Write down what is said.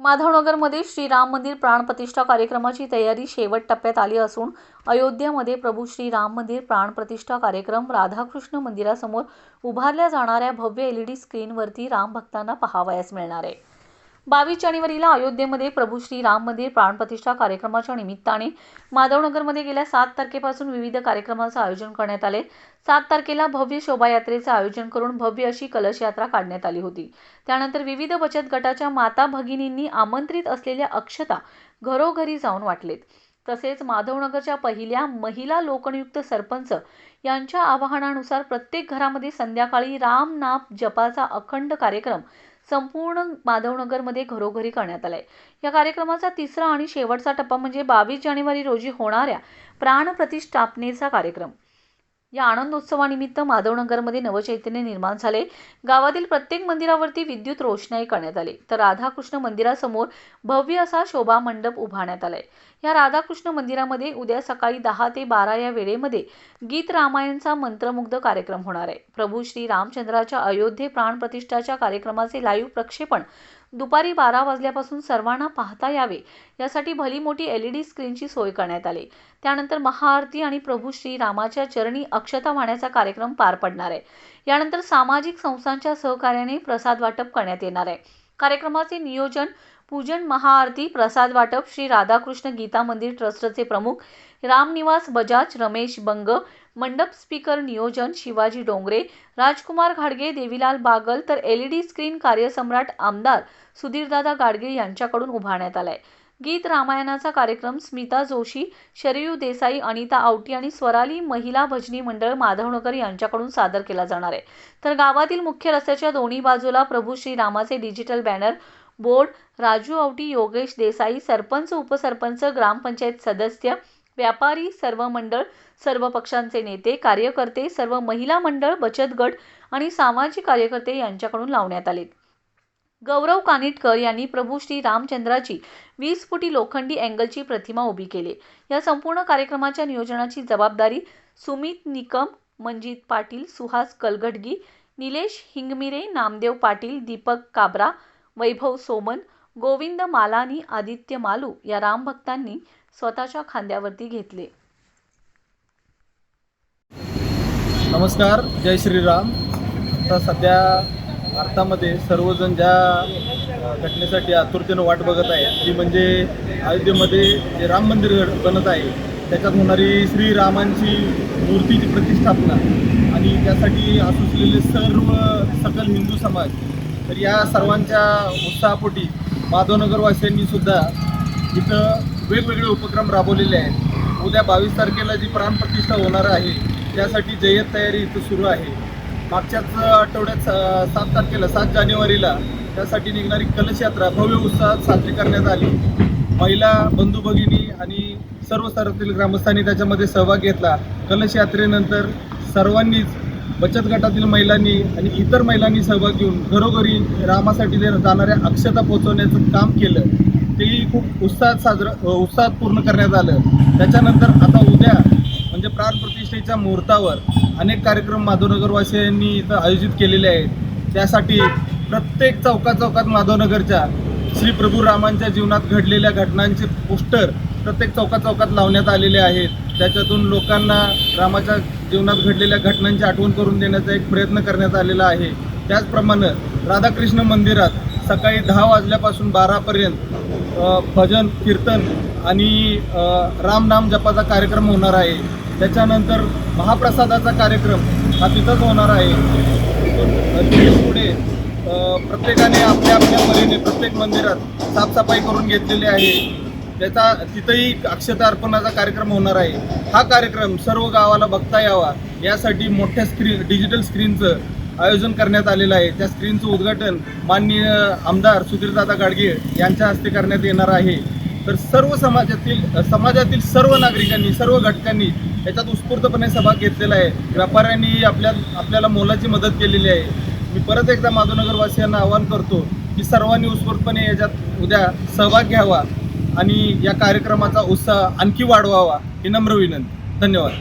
माधवनगरमध्ये श्रीराम मंदिर प्राणप्रतिष्ठा कार्यक्रमाची तयारी शेवट टप्प्यात आली असून अयोध्येमध्ये प्रभू श्रीराम मंदिर प्राणप्रतिष्ठा कार्यक्रम राधाकृष्ण मंदिरासमोर उभारल्या जाणाऱ्या भव्य एल ई डी स्क्रीनवरती राम भक्तांना पाहावयास मिळणार आहे. बावीस जानेवारीला अयोध्येमध्ये प्रभू श्री राम मंदिर प्राणप्रतिष्ठा कार्यक्रमाच्या निमित्ताने माधवनगरमध्ये गेल्या सात तारखेपासून विविध कार्यक्रमाचं आयोजन करण्यात आले. सात तारखेला भव्य शोभायात्रेचं आयोजन करून भव्य अशी कलश यात्रा काढण्यात आली होती. त्यानंतर विविध बचत गटाच्या माता भगिनींनी आमंत्रित असलेल्या अक्षता घरोघरी जाऊन वाटलेत. तसेच माधवनगरच्या पहिल्या महिला लोकनियुक्त सरपंच यांच्या आवाहनानुसार प्रत्येक घरामध्ये संध्याकाळी राम नाप जपाचा अखंड कार्यक्रम संपूर्ण माधवनगरमध्ये घरोघरी करण्यात आलाय. या कार्यक्रमाचा तिसरा आणि शेवटचा टप्पा म्हणजे बावीस जानेवारी रोजी होणाऱ्या प्राणप्रतिष्ठापनेचा कार्यक्रम. या आनंदोत्सवानिमित्त माधवनगरमध्ये नवचैतन्य निर्माण झाले. गावातील प्रत्येक मंदिरावरती विद्युत रोषणाई करण्यात आली. तर राधाकृष्ण मंदिरासमोर भव्य असा शोभा मंडप उभारण्यात आलाय. या राधाकृष्ण मंदिरामध्ये उद्या सकाळी दहा ते बारा या वेळेमध्ये गीत रामायणचा मंत्रमुग्ध कार्यक्रम होणार आहे. प्रभू श्री रामचंद्राच्या अयोध्ये प्राणप्रतिष्ठाच्या कार्यक्रमाचे लाईव्ह प्रक्षेपण दुपारी बारा वाजल्यापासून सर्वांना पाहता यावे यासाठी भली मोठी एल ई डी स्क्रीनची सोय करण्यात आली. त्यानंतर महाआरती आणि प्रभू श्री रामाच्या चरणी अक्षता वाहण्याचा कार्यक्रम पार पडणार आहे. यानंतर सामाजिक संस्थांच्या सहकार्याने प्रसाद वाटप करण्यात येणार आहे. कार्यक्रमाचे नियोजन पूजन महाआरती प्रसाद वाटप श्री राधाकृष्ण गीता मंदिर ट्रस्टचे प्रमुख रामनिवास बजाज रमेश बंग मंडप स्पीकर नियोजन शिवाजी डोंगरे राजकुमार घाडगे देवीलाल बागल तर एल ई डी स्क्रीन कार्यसम्राट आमदार सुधीरदादा गाडगे यांच्याकडून उभारण्यात आलाय. गीत रामायणाचा कार्यक्रम स्मिता जोशी शरयू देसाई अनिता आवटी आणि स्वराली महिला भजनी मंडळ माधवनगर यांच्याकडून सादर केला जाणार आहे. तर गावातील मुख्य रस्त्याच्या दोन्ही बाजूला प्रभू श्रीरामाचे digital banner board Raju Awati Yogesh Desai sarpanch upsarpanch gram panchayat सदस्य व्यापारी सर्व मंडळ सर्व पक्षांचे नेते कार्यकर्ते सर्व महिला मंडळ बचत गट आणि सामाजिक कार्यकर्ते यांच्याकडून लावण्यात आले. गौरव कानिटकर यांनी प्रभू श्री रामचंद्राची वीस फुटी लोखंडी अँगलची प्रतिमा उभी केली. या संपूर्ण कार्यक्रमाच्या नियोजनाची जबाबदारी सुमित निकम मंजित पाटील सुहास कलगडगी निलेश हिंगमिरे नामदेव पाटील दीपक काबरा वैभव सोमन गोविंद मालानी आदित्य मालू या रामभक्तांनी स्वतःच्या खांद्यावरती घेतले. नमस्कार जय श्रीराम. आता सध्या भारतामध्ये सर्वजण ज्या घटनेसाठी आतुरतेनं वाट बघत आहेत ती म्हणजे अयोध्येमध्ये जे राम मंदिर बनत आहे त्याच्यात होणारी श्रीरामांची मूर्तीची प्रतिष्ठापना आणि त्यासाठी असुसलेले सर्व सकल हिंदू समाज तर या सर्वांच्या उत्साहापोटी माधवनगरवासियांनी सुद्धा इथं वेगवेगळे उपक्रम राबवलेले आहेत. उद्या बावीस तारखेला जी प्राणप्रतिष्ठा होणार आहे त्यासाठी जय्यत तयारी इथं सुरू आहे. मागच्याच आठवड्यात सात तारखेला सात जानेवारीला त्यासाठी निघणारी कलश यात्रा भव्य उत्साहात साजरी करण्यात आली. महिला बंधू भगिनी आणि सर्व स्तरातील ग्रामस्थांनी त्याच्यामध्ये सहभाग घेतला. कलश यात्रेनंतर सर्वांनीच बचत गटातील महिलांनी आणि इतर महिलांनी सहभाग घेऊन घरोघरी रामासाठी जाणाऱ्या अक्षता पोहोचवण्याचं काम केलं. खूप उत्साहात साजरं उत्साहात पूर्ण करण्यात आलं. त्याच्यानंतर आता उद्या म्हणजे प्राणप्रतिष्ठेच्या मुहूर्तावर अनेक कार्यक्रम माधवनगरवासियांनी इथं आयोजित केलेले आहेत. त्यासाठी प्रत्येक चौका चौकात माधवनगरच्या श्री प्रभू रामांच्या जीवनात घडलेल्या घटनांचे पोस्टर प्रत्येक चौका चौकात लावण्यात आलेले आहेत. त्याच्यातून लोकांना रामाच्या जीवनात घडलेल्या घटनांची आठवण करून देण्याचा एक प्रयत्न करण्यात आलेला आहे. त्याचप्रमाणे राधाकृष्ण मंदिरात सकाळी दहा वाजल्यापासून बारापर्यंत भजन कीर्तन आणि रामनाम जपाचा कार्यक्रम होणार आहे. त्याच्यानंतर महाप्रसादाचा कार्यक्रम हा तिथंच होणार आहे. पुढे प्रत्येकाने आपल्या आपल्या परीने प्रत्येक मंदिरात साफसफाई करून घेतलेली आहे. त्याचा तिथंही अक्षता अर्पणाचा कार्यक्रम होणार आहे. हा कार्यक्रम सर्व गावाला बघता यावा. यासाठी मोठ्या स्क्रीन डिजिटल स्क्रीनचं आयोजन करण्यात आलेलं आहे. त्या स्क्रीनचं उद्घाटन माननीय आमदार सुधीरदादा गाडगे यांच्या हस्ते करण्यात येणार आहे. तर सर्व समाजातील समाजातील सर्व नागरिकांनी सर्व घटकांनी याच्यात उत्स्फूर्तपणे सहभाग घेतलेला आहे. व्यापाऱ्यांनी आपल्या आपल्याला मोलाची मदत केलेली आहे. मी परत एकदा माधवनगरवासियांना आवाहन करतो की सर्वांनी उत्स्फूर्तपणे याच्यात उद्या सहभाग घ्यावा आणि या कार्यक्रमाचा उत्साह आणखी वाढवावा ही नम्र विनंती. धन्यवाद.